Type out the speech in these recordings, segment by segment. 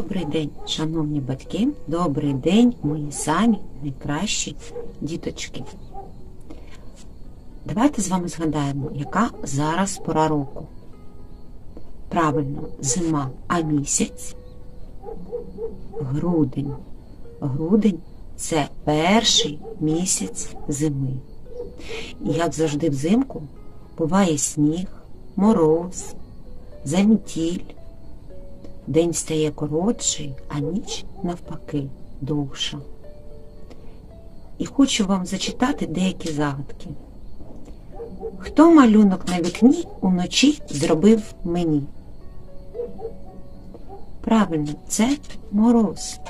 Добрий день, шановні батьки, добрий день, мої самі найкращі діточки. Давайте з вами згадаємо, яка зараз пора року. Правильно, зима, а місяць грудень. Грудень це перший місяць зими. І як завжди взимку буває сніг, мороз, замітіль. День стає коротший, а ніч навпаки довша. І хочу вам зачитати деякі загадки. Хто малюнок на вікні уночі зробив мені? Правильно, це мороз.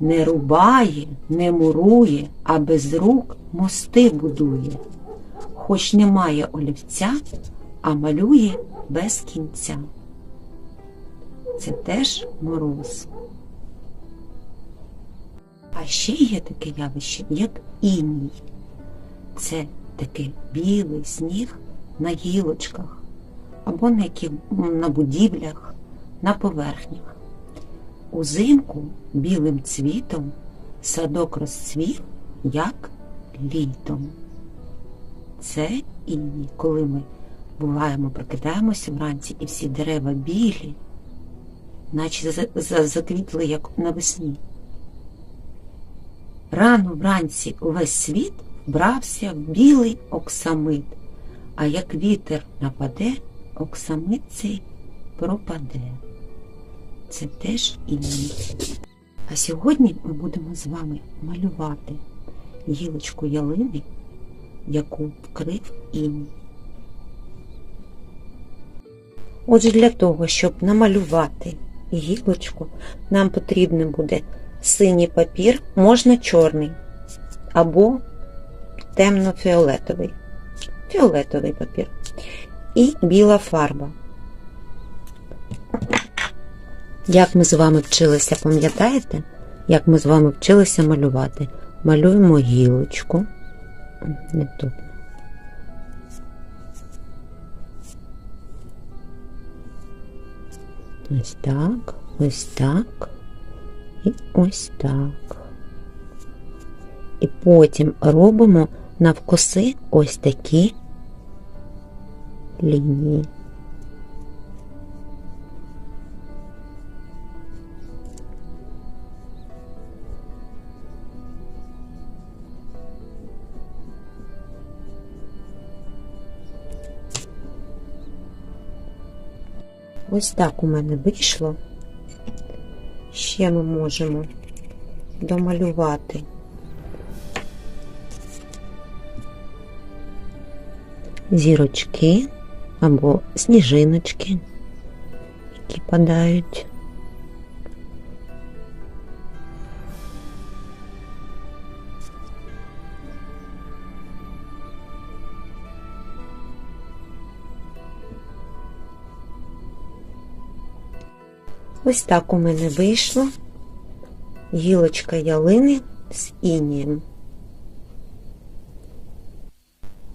Не рубає, не мурує, а без рук мости будує. Хоч немає олівця, а малює без кінця. Це теж мороз. А ще є таке явище, як іній. Це такий білий сніг на гілочках або на, які, на будівлях, на поверхнях. Узимку білим цвітом садок розцвів, як літом. Це іній, коли ми буваємо, прокидаємося вранці і всі дерева білі, наче за- за- заквітли, як навесні. Рано вранці увесь світ брався в білий оксамит, а як вітер нападе, оксамит цей пропаде. Це теж іній. А сьогодні ми будемо з вами малювати гілочку ялини, яку вкрив іній. Отже, для того, щоб намалювати гілочку, нам потрібен буде синій папір, можна чорний або темно-фіолетовий. Фіолетовий папір. І біла фарба. Як ми з вами вчилися, пам'ятаєте? Як ми з вами вчилися малювати? Малюємо гілочку. Не тут. Ось так, ось так і ось так. І потім робимо навкоси ось такі лінії. Ось так у мене вийшло. Ще ми можемо домалювати зірочки або сніжиночки, які падають. Ось так у мене вийшло гілочка ялини з інієм.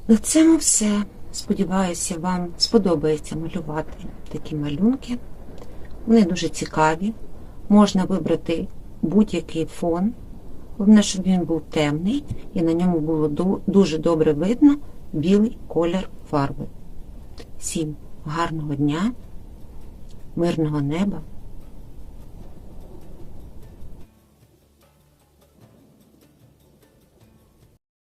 На цьому все. Сподіваюся, вам сподобається малювати такі малюнки. Вони дуже цікаві. Можна вибрати будь-який фон. Головне, щоб він був темний і на ньому було дуже добре видно білий колір фарби. Всім гарного дня, мирного неба